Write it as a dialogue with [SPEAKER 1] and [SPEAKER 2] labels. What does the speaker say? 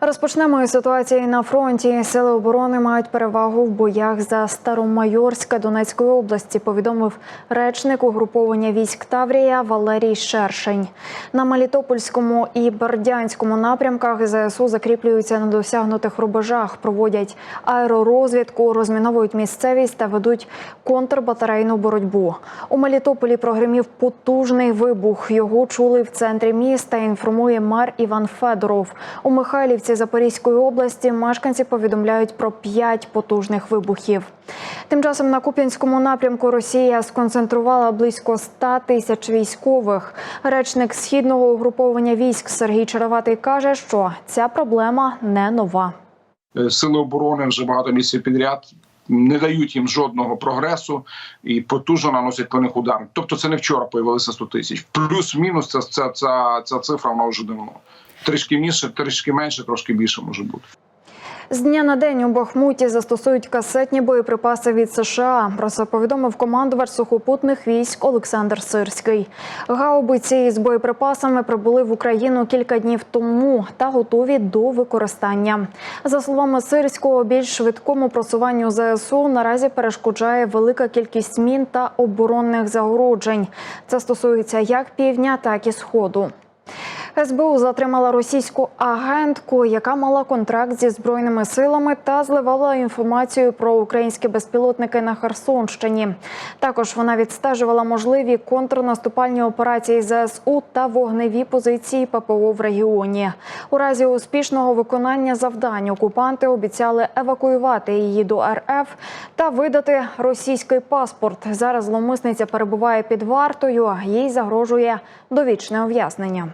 [SPEAKER 1] Розпочнемо із ситуації на фронті. Сили оборони мають перевагу в боях за Старомайорська Донецької області. Повідомив речник угруповання військ Таврія Валерій Шершень. На Мелітопольському і Бердянському напрямках ЗСУ закріплюються на досягнутих рубежах, проводять аеророзвідку, розміновують місцевість та ведуть контрбатарейну боротьбу. У Мелітополі прогримів потужний вибух. Його чули в центрі міста. Інформує мер Іван Федоров. У Михайлівці Запорізької області мешканці повідомляють про п'ять потужних вибухів. Тим часом на Куп'янському напрямку Росія сконцентрувала близько 100 тисяч військових. Речник східного угруповання військ Сергій Череватий каже, що ця проблема не нова.
[SPEAKER 2] Е, Сили оборони вже багато місяців підряд не дають їм жодного прогресу і потужно наносять по них удар. Тобто, це не вчора появилося 100 тисяч. Плюс-мінус ця, ця, ця, ця цифра вона вже давно. Трішки більше, трішки менше, трошки більше може бути.
[SPEAKER 1] З дня на день у Бахмуті застосують касетні боєприпаси від США. Про це повідомив командувач сухопутних військ Олександр Сирський. Гаубиці з боєприпасами прибули в Україну кілька днів тому та готові до використання. За словами Сирського, більш швидкому просуванню ЗСУ наразі перешкоджає велика кількість мін та оборонних загороджень. Це стосується як півдня, так і сходу. СБУ затримала російську агентку, яка мала контракт зі збройними силами та зливала інформацію про українські безпілотники на Херсонщині. Також вона відстежувала можливі контрнаступальні операції ЗСУ та вогневі позиції ППО в регіоні. У разі успішного виконання завдань окупанти обіцяли евакуювати її до РФ та видати російський паспорт. Зараз зловмисниця перебуває під вартою. Їй загрожує довічне ув'язнення.